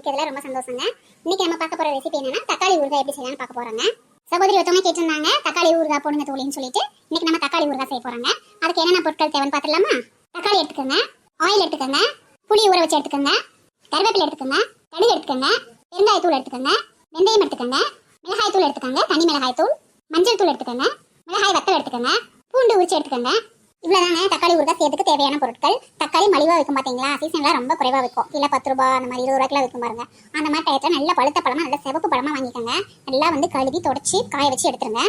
சந்திக்கிறதுல ரொம்ப சந்தோஷங்க. இன்னைக்கு நம்ம பார்க்க போற ரெசிபி என்னன்னா தக்காளி ஊறுகாய் எப்படி செய்யலாம்னு பார்க்க போறாங்க. சகோதரி ஒருத்தவங்க கேட்டிருந்தாங்க தக்காளி ஊறுகாய் போடுங்க தோழின்னு சொல்லிட்டு. இன்னைக்கு நம்ம தக்காளி ஊறுகாய் செய்ய போறாங்க. அதுக்கு என்னென்ன பொருட்கள் தேவைன்னு பார்த்துலாமா தக்காளி எடுத்துக்கோங்க ஆயில் எடுத்துக்கோங்க புளி ஊற வச்சு எடுத்துக்கோங்க கருவேப்பிலை எடுத்துக்கோங்க கடுகு எடுத்துக்கோங்க பெருங்காயத்தூள் எடுத்துக்கோங்க வெந்தயம் எடுத்துக்கோங்க மிளகாய் தூள் எடுத்துக்கோங்க தனி மிளகாய் தூள் மஞ்சள் தூள் எடுத்துக்கோங்க மிளகாய் வத்தல் எடுத்துக்கோங்க பூண்டு உரிச்சு எடுத்துக்கோங்க. இவ்வளவுதாங்க. தக்காளி ஊறுகாய் செய்யறதுக்கு தேவையான பொருட்கள். தக்காளி மலிவா விற்கும் பாத்தீங்களா? சீசன்ல ரொம்ப குறைவா விற்கும். இல்ல பத்து ரூபாய் அந்த மாதிரி இருபது ரூபாய்க்குலாம் விற்கும் பாருங்க. அந்த மாதிரி டயத்துல நல்ல பழுத்த பழமா நல்ல சிவப்பு பழமா வாங்கிக்கோங்க. நல்லா வந்து கழுவி தொடச்சி காய வச்சு எடுத்துருங்க.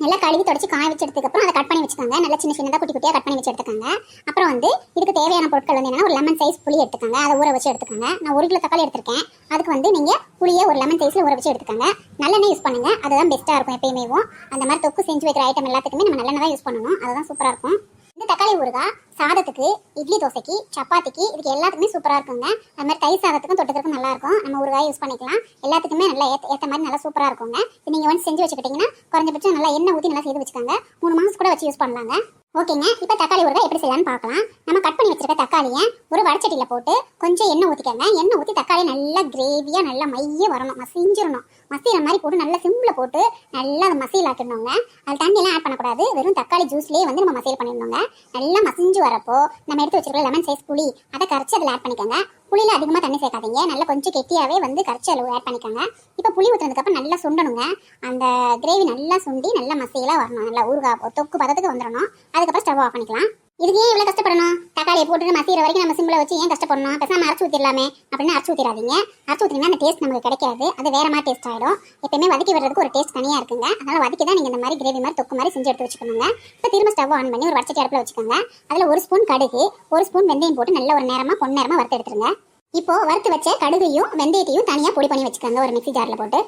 நல்லா கழுவி தொடச்சி காய வச்சு எடுத்துக்கப்புறம் அதை கட் பண்ணி வச்சுக்கோங்க. நல்லா சின்ன சின்னதா குட்டி குட்டியா கட் பண்ணி வச்சு எடுத்துக்கோங்க. அப்புறம் வந்து இதுக்கு தேவையான பொருட்கள் வந்து என்னன்னா ஒரு லெமன் சைஸ் புளி எடுத்துக்கோங்க. அதை ஊற வச்சு எடுத்துக்கோங்க. நான் ஒரு கிலோ தக்காளி எடுத்திருக்கேன். அதுக்கு வந்து நீங்க புளியை ஒரு லெமன் சைஸ்ல ஊற வச்சு எடுத்துக்கோங்க. நல்லெண்ணெய் யூஸ் பண்ணுங்க. அதுதான் பெஸ்ட்டா இருக்கும் எப்பயுமே அந்த மாதிரி தொக்கு செஞ்சு வைக்கிற ஐட்டம் எல்லாத்துக்குமே நம்ம நல்லெண்ணெய் தான் யூஸ் பண்ணணும். அதுதான் சூப்பராக இருக்கும். இந்த தக்காளி ஊறுகாய் சாதத்துக்கு இட்லி தோசைக்கு சப்பாத்திக்கு இதுக்கு எல்லாத்துக்குமே சூப்பராக இருக்குங்க. அது மாதிரி தயிர் சாதத்துக்கும் தொட்டத்துக்கும் நல்லா இருக்கும். நம்ம ஊறுகாய் யூஸ் பண்ணிக்கலாம். எல்லாத்துக்குமே நல்லா ஏற்ற ஏற்ற மாதிரி நல்லா சூப்பராக இருக்குங்க. இது நீங்கள் வந்து செஞ்சு வச்சுக்கிட்டிங்கன்னா குறைஞ்சபட்சம் நல்லா எண்ணெய் ஊற்றி நல்லா செய்து வச்சுக்கோங்க. மூணு மாதம் கூட வச்சு யூஸ் பண்ணலாங்க. ஓகேங்க இப்போ தக்காளி ஊறுகாய் எப்படி செய்யலாம்னு பார்க்கலாம். நம்ம கட் பண்ணி வச்சிருக்க தக்காளியை ஒரு வடச்சட்டியில் போட்டு கொஞ்சம் எண்ணெய் ஊற்றிக்கோங்க எண்ணெய் ஊற்றி தக்காளி நல்லா கிரேவியாக நல்லா மைய வரணும் மசிஞ்சிடணும் மசிகிற மாதிரி போட்டு நல்லா சிம்பிள போட்டு நல்லா அதை மசியல் ஆக்கிடணுங்க. அது தண்ணியெல்லாம் ஆட் பண்ணக்கூடாது. வெறும் தக்காளி ஜூஸ்லேயே வந்து நம்ம மசியல் பண்ணிடணுங்க. நல்லா மசிஞ்சு வரப்போ நம்ம எடுத்து வச்சிருக்கோம் லெமன் சைஸ் புளி அதை கரைச்சி அதில் ஆட் பண்ணிக்கோங்க. புளியில் அதிகமாக தண்ணி சேர்க்காதீங்க. நல்லா கொஞ்சம் கெட்டியாகவே வந்து கரைச்சி அளவு ஆட் பண்ணிக்கோங்க. இப்போ புளி ஊற்றுனதுக்கப்புறம் நல்லா சுண்டணுங்க. அந்த கிரேவி நல்லா சுண்டி நல்லா மசியலாக வரணும். நல்லா ஊறுகாய் தொக்கு பதத்துக்கு வந்துடணும் அதுக்கப்புறம் ஸ்டவ் ஆஃப் பண்ணிக்கலாம். இதுக்கு ஏன் இவ்வளோ கஷ்டப்படணும்? தக்காளியை போட்டு மசிகிற வரைக்கும் நம்ம சிம்பிளை வச்சு ஏன் கஷ்டப்படணும்? பேசாமல் அரைச்சு ஊற்றிடலாமே அப்படின்னு அரைச்சு ஊற்றிடாதீங்க அரைச்சி ஊற்றினா அந்த டேஸ்ட் நமக்கு கிடைக்காது. அது வேற மாதிரி டேஸ்ட் ஆகிடும் எப்பயுமே வதக்கி விடுறதுக்கு ஒரு டேஸ்ட் தனியாக இருக்குங்க. அதனால் வதக்கி தான் நீங்கள் இந்த மாதிரி கிரேவி மாதிரி தொக்கு மாதிரி செஞ்சு எடுத்து வச்சுக்கணுங்க. இப்போ திரும்ப ஸ்டவ் ஆன் பண்ணி ஒரு வடச்சட்டி அடுப்பில் வச்சுக்கோங்க. அதில் ஒரு ஸ்பூன் கடுகு ஒரு ஸ்பூன் வெந்தயம் போட்டு நல்ல ஒரு நேரமாக பொன் நேரமாக வறுத்து எடுத்துருங்க. இப்போ வறுத்து வச்ச கடுகையும் வெந்தயத்தையும் தனியாக பொடி பண்ணி வச்சுக்கோங்க. ஒரு மிக்சி ஜாரில் போட்டு.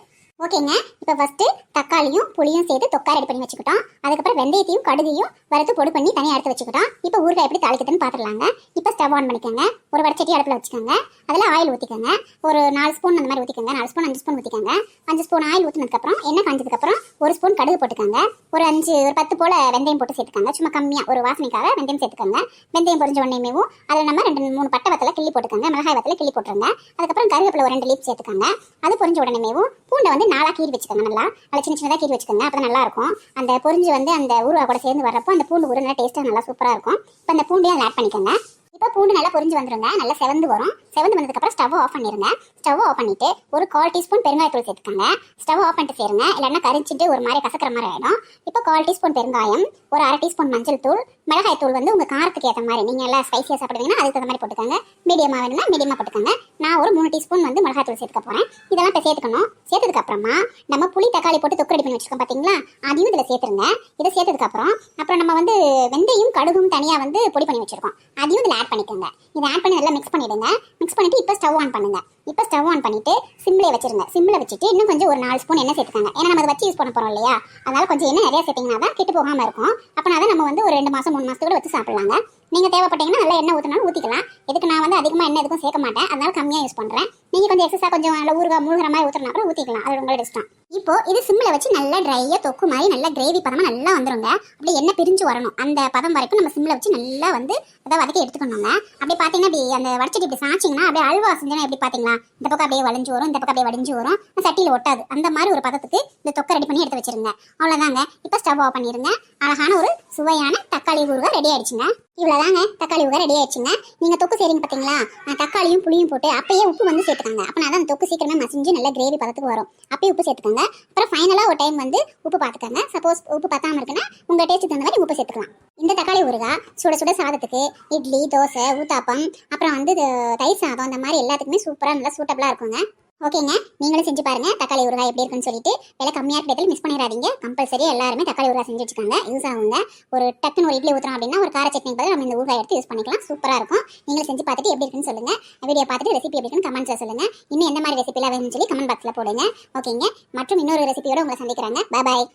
ஓகேங்க. இப்போ ஃபஸ்ட்டு தக்காளியும் புளியும் சேர்த்து தொக்கா ரெடி பண்ணி வச்சுக்கிட்டோம். அதுக்கப்புறம் வெந்தயத்தையும் கடுகையும் வறுத்து பொடி பண்ணி தனியாக எடுத்து வச்சுக்கிட்டோம். இப்போ ஊறுகாய் எப்படி தாளிக்கிறதுன்னு பார்த்துடலாங்க இப்போ ஸ்டவ் ஆன் பண்ணிக்கோங்க. ஒரு வடச்சட்டி அடுப்பில் வச்சுக்கோங்க. அதில் ஆயில் ஊற்றிக்கோங்க ஒரு நாலு ஸ்பூன் அந்த மாதிரி ஊற்றிக்கோங்க நாலு ஸ்பூன் அஞ்சு ஸ்பூன் ஊற்றிக்கோங்க அஞ்சு ஸ்பூன் ஆயில் ஊற்றினதுக்கப்புறம் எண்ணெய் காஞ்சதுக்கப்புறம் ஒரு ஸ்பூன் கடுகு போட்டுக்கோங்க. ஒரு அஞ்சு ஒரு பத்து போல் வெந்தயம் போட்டு சேர்த்துக்கோங்க. சும்மா கம்மியாக ஒரு வாசனைக்காக வெந்தயம் சேர்த்துக்கோங்க. வெந்தயம் பொறிஞ்ச உடனேமேவும் அதில் நம்ம ரெண்டு மூணு பட்டை வத்தில் கிள்ளி போட்டுக்கோங்க. மிளகாய் வத்தில் கிள்ளி போட்டுருங்க. அதுக்கப்புறம் கருவேப்பிலை ஒரு ரெண்டு லீப் சேர்த்துக்கோங்க. அது பொறிஞ்ச உடனேமேவும் பூண்டை வந்து நாளாக கீறி வச்சுக்கோங்க நல்லா. அதில் சின்ன சின்னதாக கீறி வச்சுக்கோங்க. அப்போ நல்லா இருக்கும் அந்த பொரிஞ்சு வந்து அந்த ஊறுகாய் கூட சேர்ந்து வரப்போ அந்த பூண்டு ஊறு நல்லா டேஸ்ட்டாக நல்லா சூப்பராக இருக்கும். இப்போ அந்த பூண்டையும் அதில் ஆட் பண்ணிக்கோங்க. இப்போ பூண்டு நல்லா பொரிஞ்சு வந்துருங்க. நல்லா செவந்து வரும். செவந்து வந்ததுக்கப்புறம் ஸ்டவ் ஆஃப் பண்ணிருங்க. ஸ்டவ் ஆஃப் பண்ணிட்டு ஒரு கால் டீஸ்பூன் பெருங்காயத்தூள் சேர்த்துக்கோங்க. ஸ்டவ் ஆஃப் பண்ணிட்டு சேருங்க. இல்லைன்னா கரிச்சிட்டு ஒரு மாதிரி கசக்கிற மாதிரி ஆயிடும். இப்போ கால் டீஸ்பூன் பெருங்காயம் ஒரு அரை டீஸ்பூன் மஞ்சள் தூள் மிளகாய் தூள் வந்து உங்க காரத்துக்கு ஏற்ற மாதிரி. நீங்க எல்லாம் ஸ்பைசியாக சாப்பிடுவீங்கன்னா அதுக்கு தகுந்த மாதிரி போட்டுக்கோங்க. மீடியமாக வேணும்னா மீடியமாக போட்டுக்கோங்க. நான் ஒரு மூணு டீஸ்பூன் வந்து மிளகாய் தூள் சேர்த்துக்க போகிறேன் இதெல்லாம் இப்போ சேர்த்துக்கணும். சேர்த்ததுக்கு அப்புறமா நம்ம புளி தக்காளி போட்டு தொக்கு ரெடி பண்ணி வச்சிருக்கோம் பாத்தீங்களா? அதையும் இதில் சேர்த்துருங்க. இதை சேர்த்ததுக்கப்புறம் அப்புறம் நம்ம வந்து வெந்தயம் கடுகும் தனியாக வந்து பொடி பண்ணி வச்சிருக்கோம். அதையும் இதில் ஆட் பண்ணிக்கோங்க இதை ஆட் பண்ணி நல்லா மிக்ஸ் பண்ணிடுங்க மிக்ஸ் பண்ணிட்டு இப்போ ஸ்டவ் ஆன் பண்ணுங்க. இப்போ ஸ்டவ் ஆன் பண்ணிட்டு சிம்லேயே வச்சிருங்க. சிம்ல வச்சுட்டு இன்னும் கொஞ்சம் ஒரு நாலு ஸ்பூன் எண்ணெய் சேர்த்துக்காங்க. ஏன்னா நம்ம அதை வச்சு யூஸ் பண்ண போறோம் இல்லையா? அதனால கொஞ்சம் எண்ணெய் நிறைய சேர்த்தீங்கன்னா தான் கெட்டு போகாம இருக்கும். அப்போ தான் நம்ம வந்து ஒரு ரெண்டு மாசம் மூணு மாசத்துக்கு கூட வச்சு சாப்பிடுவாங்க நீங்க தேவைப்பட்டீங்கன்னா நல்லா எண்ணெய் ஊற்றினாலும் ஊற்றிக்கலாம் இதுக்கு நான் வந்து அதிகமாக எண்ணெய் எதுக்கும் சேர்க்க மாட்டேன். அதனால கம்மியாக யூஸ் பண்ணுறேன் நீங்க கொஞ்சம் எக்ஸஸாக கொஞ்சம் நல்லா ஊறுகாய் மூழ்கிற மாதிரி ஊற்றினா கூட ஊற்றிக்கலாம் அது உங்களோட இஷ்டம். இப்போ இது சிம்மில் வச்சு நல்லா ட்ரையாக தொக்கு மாதிரி நல்லா கிரேவி பதமாக நல்லா வந்துருங்க. அப்படியே எண்ணெய் பிரிஞ்சு வரணும். அந்த பதம் வரைக்கும் நம்ம சிம்மில் வச்சு நல்லா வந்து அதை வதக்கி எடுத்துக்கணுங்க அப்படியே பார்த்தீங்கன்னா அப்படி அந்த வடச்சட்டி இப்படி சாச்சிங்கன்னா அப்படியே அல்வா செஞ்சோன்னா எப்படி பார்த்தீங்களா இந்த பக்கம் அப்படியே வளைஞ்சு வரும் இந்த பக்கம் அப்படியே வடிஞ்சு வரும். சட்டியில் ஒட்டாது. அந்த மாதிரி ஒரு பதத்துக்கு இந்த தொக்கை ரெடி பண்ணி எடுத்து வச்சிருங்க. அவ்வளோதாங்க இப்போ ஸ்டவ் ஆஃப் பண்ணிருங்க அழகான ஒரு சுவையான தக்காளி ஊறுகாய் ரெடி ஆயிடுச்சுங்க. இவ்வளோதாங்க தக்காளி ஊறுகாய் ரெடி ஆயிடுச்சுங்க. நீங்கள் தொக்கு செய்றீங்க பார்த்தீங்களா நான் தக்காளியும் புளியும் போட்டு அப்பயே உப்பு வந்து சேர்த்துக்கோங்க. அப்போ தான் அந்த தொக்கு சீக்கிரமே மசிஞ்சு நல்லா கிரேவி பதத்துக்கு வரும். அப்பயே உப்பு சேர்த்துக்கோங்க. அப்புறம் ஃபைனலாக ஒரு டைம் வந்து உப்பு பார்த்துக்கோங்க சப்போஸ் உப்பு பத்தாம இருக்குன்னா உங்கள் டேஸ்ட் தகுந்த மாதிரி உப்பு சேர்த்துக்கலாம். இந்த தக்காளி ஊறுகாய் சுட சுட சாதத்துக்கு இட்லி தோசை ஊத்தாப்பம் அப்புறம் வந்து தயிர் சாதம் அந்த மாதிரி எல்லாத்துக்குமே சூப்பராக நல்லா சூட்டபிளாக இருக்குங்க. ஓகேங்க. நீங்களும் செஞ்சு பாருங்க. தக்காளி ஊறுகாய் எப்படி இருக்குன்னு சொல்லிட்டு விலை கம்மியாக இருக்கிறதில் மிஸ் பண்ணிடாதீங்க. கம்பல்சரி எல்லாருமே தக்காளி ஊறுகாய் செஞ்சு வச்சுக்கோங்க. யூஸ் ஆகுங்க. ஒரு டக்குன்னு ஒரு இட்லி ஊற்றுறோம் அப்படின்னா ஒரு கார சட்னி பதில் நம்ம இந்த ஊறுகாய் எடுத்து யூஸ் பண்ணிக்கலாம். சூப்பராக இருக்கும். நீங்களும் செஞ்சு பார்த்துட்டு எப்படி இருக்குன்னு சொல்லுங்க. வீடியோ பார்த்துட்டு ரெசிபி எப்படி இருக்குன்னு கமெண்ட்ஸில் சொல்லுங்க. இன்னும் எந்த மாதிரி ரெசிபிலாம் வேணும்னு சொல்லி கமெண்ட் பாக்ஸில் போடுங்க. ஓகேங்க. மற்றும் இன்னொரு ரெசிபியோட உங்களை சந்திக்கிறாங்க. பாய்